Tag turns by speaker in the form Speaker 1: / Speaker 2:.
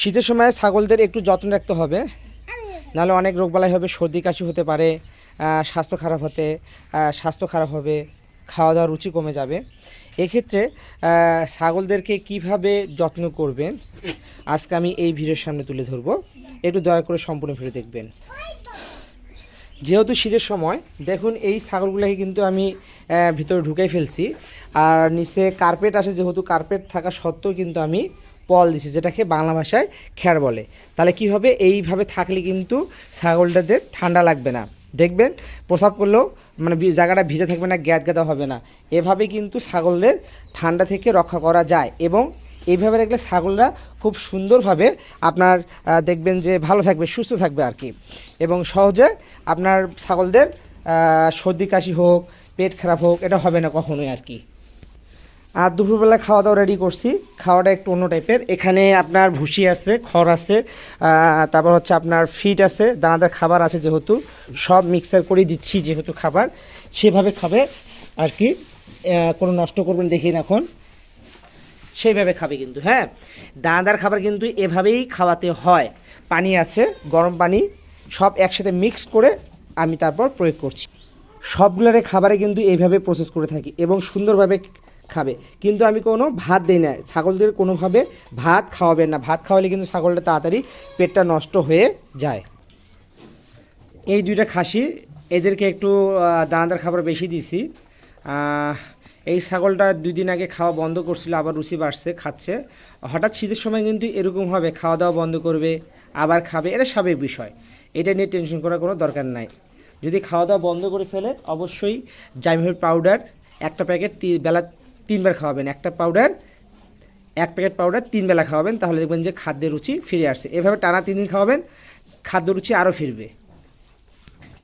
Speaker 1: শীতের সময় ছাগলদের একটু যত্ন রাখতে হবে। নাহলে অনেক রোগবালাই হবে, সর্দি, কাশি হতে পারে স্বাস্থ্য খারাপ হতে স্বাস্থ্য খারাপ হবে, খাওয়া দাওয়ার রুচি কমে যাবে। এক্ষেত্রে ছাগলদেরকে কীভাবে যত্ন করবেন, আজকে আমি এই ভিডিওর সামনে তুলে ধরবো। একটু দয়া করে সম্পূর্ণ ভিডিও দেখবেন। যেহেতু শীতের সময়, দেখুন এই ছাগলগুলোকে কিন্তু আমি ভিতরে ঢুকাই ফেলছি। আর নিচে কার্পেট আছে, যেহেতু কার্পেট থাকা সত্ত্বেও কিন্তু আমি পল দিছি, যেটাকে বাংলা ভাষায় খ্যার বলে। তাহলে কি হবে? এইভাবে থাকলে কিন্তু ছাগলটাদের ঠান্ডা লাগবে না। দেখবেন, প্রসাব করলেও মানে জায়গাটা ভিজে থাকবে না, গ্যাদ গ্যাদা হবে না। এভাবে কিন্তু ছাগলদের ঠান্ডা থেকে রক্ষা করা যায় এবং এইভাবে রাখলে ছাগলরা খুব সুন্দরভাবে আপনার দেখবেন যে ভালো থাকবে, সুস্থ থাকবে আর কি। এবং সহজে আপনার ছাগলদের সর্দি কাশি হোক, পেট খারাপ হোক, এটা হবে না কখনোই আর কি। আর দুপুরবেলা খাওয়া দাওয়া রেডি করছি। খাওয়াটা একটু অন্য টাইপের এখানে আপনার ভুসি আছে, খড় আছে তারপর হচ্ছে আপনার ফিট আছে, দানাদার খাবার আছে যেহেতু। সব মিক্সার করে দিচ্ছি যেহেতু খাবার। সেভাবে খাবে আর কি। কোনো নষ্ট করবেন দেখি না এখন সেইভাবে খাবে কিন্তু হ্যাঁ? দানাদার খাবার কিন্তু এভাবেই খাওয়াতে হয়। পানি আছে, গরম পানি, সব একসাথে মিক্স করে আমি তারপর প্রয়োগ করছি। সবগুলোর খাবারে কিন্তু এইভাবে প্রসেস করে থাকি এবং সুন্দরভাবে খাবে। কিন্তু আমি কোনো ভাত দিই না। ছাগলদের কোনোভাবে ভাত খাওয়াবেন না। ভাত খাওয়ালে কিন্তু ছাগলটা তাড়াতাড়ি পেটটা নষ্ট হয়ে যায়। এই দুইটা খাসি, এদেরকে একটু দানাদার খাবার বেশি দিছি। এই ছাগলটা দুই দিন আগে খাওয়া বন্ধ করছিল, আবার রুচি বাড়ছে, খাচ্ছে। হঠাৎ শীতের সময় কিন্তু এরকম হবে খাওয়া দাওয়া বন্ধ করবে, আবার খাবে, এটা স্বাভাবিক বিষয়। এটা নিয়ে টেনশন করার কোনো দরকার নাই। যদি খাওয়া দাওয়া বন্ধ করে ফেলে, অবশ্যই জাইমহের পাউডার, একটা প্যাকেট বেলা তিনবার খাওয়াবেন। একটা পাউডার এক প্যাকেট পাউডার তিন বেলা খাওয়াবেন, তাহলে দেখবেন যে খাদ্যের রুচি ফিরে আসছে। এভাবে টানা তিন দিন খাওয়াবেন খাদ্য রুচি আরও ফিরবে।